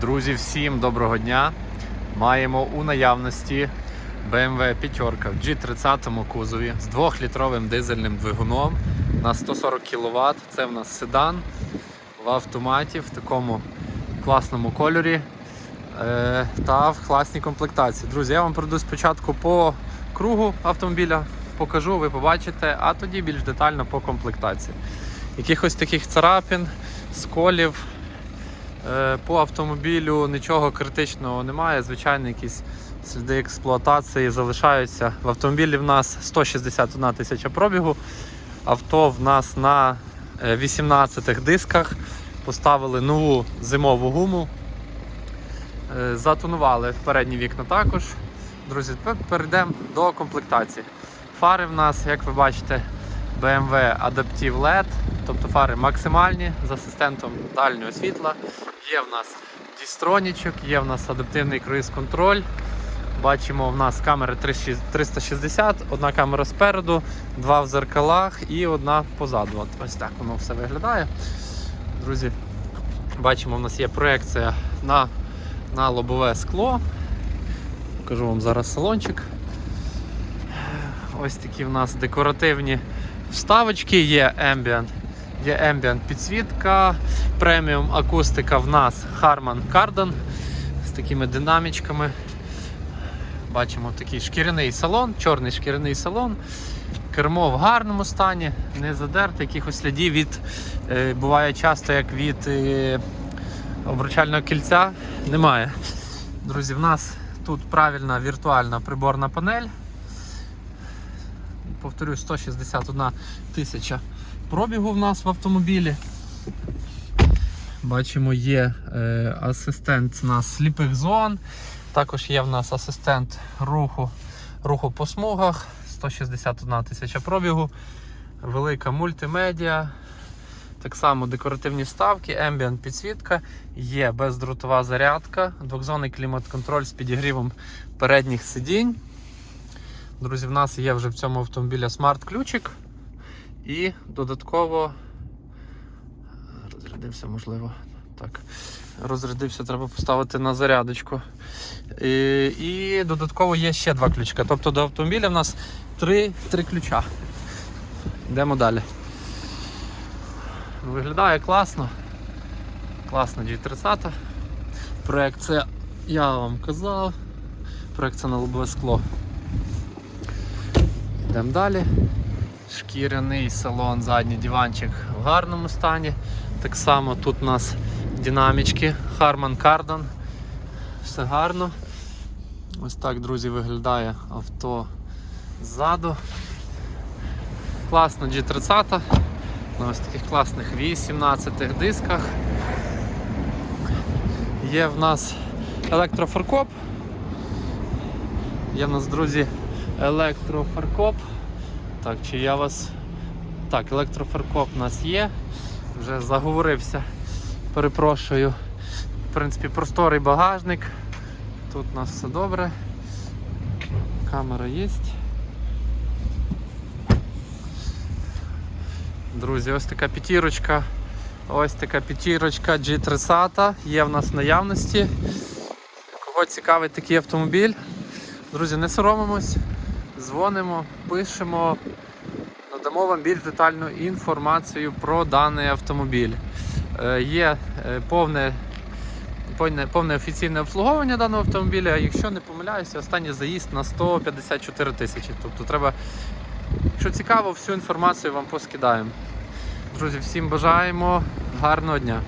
Друзі, всім доброго дня! Маємо у наявності BMW п'ятерка в G30 кузові з 2-літровим дизельним двигуном на 140 кВт. Це в нас седан в автоматі в такому класному кольорі е, та в класній комплектації. Друзі, я вам пройду спочатку по кругу автомобіля, покажу, ви побачите, а тоді більш детально по комплектації. Якихось таких царапин, сколів. Е, По автомобілю нічого критичного немає. Звичайно, якісь сліди експлуатації залишаються. В автомобілі в нас 161 тисяча пробігу. Авто в нас на 18 дисках. Поставили нову зимову гуму. Е, Затонували передні вікна також. Друзі, перейдемо до комплектації. Фари в нас, як ви бачите, BMW Adaptive LED, тобто фари максимальні з асистентом дальнього світла. Є в нас дістронічок, є в нас адаптивний круїз-контроль. Бачимо, в нас камери 360, одна камера спереду, два в зеркалах і одна позаду. Ось так воно все виглядає. Друзі, бачимо, в нас є проекція на, на лобове скло. Покажу вам зараз салончик. Ось такі в нас декоративні вставочки, є Ambient, є Ambient підсвітка, преміум акустика в нас Harman Kardon з такими динамічками. Бачимо такий шкіряний салон, чорний шкіряний салон. Кермо в гарному стані, не задерте, якихось слідів від, е, буває часто як від е, обручального кільця, немає. Друзі, в нас тут правильна віртуальна приборна панель повторюю, 161 тисяча пробігу в нас в автомобілі. Бачимо, є е, асистент у нас сліпих зон. Також є в нас асистент руху, руху по смугах, 161 тисяча пробігу, велика мультимедіа. Так само декоративні вставки, ambient підсвітка, є бездротова зарядка, двохзонний клімат-контроль з підігрівом передніх сидінь. Друзі, в нас є вже в цьому автомобілі смарт-ключик і додатково розрядився, можливо. Так, розрядився, треба поставити на зарядочку. І, і додатково є ще два ключика. Тобто до автомобіля в нас три, три ключа. Йдемо далі. Виглядає класно. Класно G30. Проекція, я вам казав, проекція на лобове скло. Йдемо далі. Шкіряний салон, задній диванчик в гарному стані. Так само тут у нас динамічки Harman Kardon. Все гарно. Ось так, друзі, виглядає авто ззаду. Класно G30 на ось таких класних 18 дисках. Є в нас електрофаркоп. Є в нас, друзі, електрофаркоп. Так, чи я вас. Так, електрофаркоп у нас є. Вже заговорився. Перепрошую. В принципі, просторий багажник. Тут у нас все добре. Камера є. Друзі, ось така п'ятірочка. Ось така п'ятірочка G30 є в нас в наявності. Кого цікавить такий автомобіль? Друзі, не соромимось, дзвонимо, пишемо, надамо вам більш детальну інформацію про даний автомобіль. Е, Є е, повне, повне, повне офіційне обслуговування даного автомобіля. Якщо не помиляюся, останній заїзд на 154 тисячі. Тобто треба, якщо цікаво, всю інформацію вам поскидаємо. Друзі, всім бажаємо гарного дня!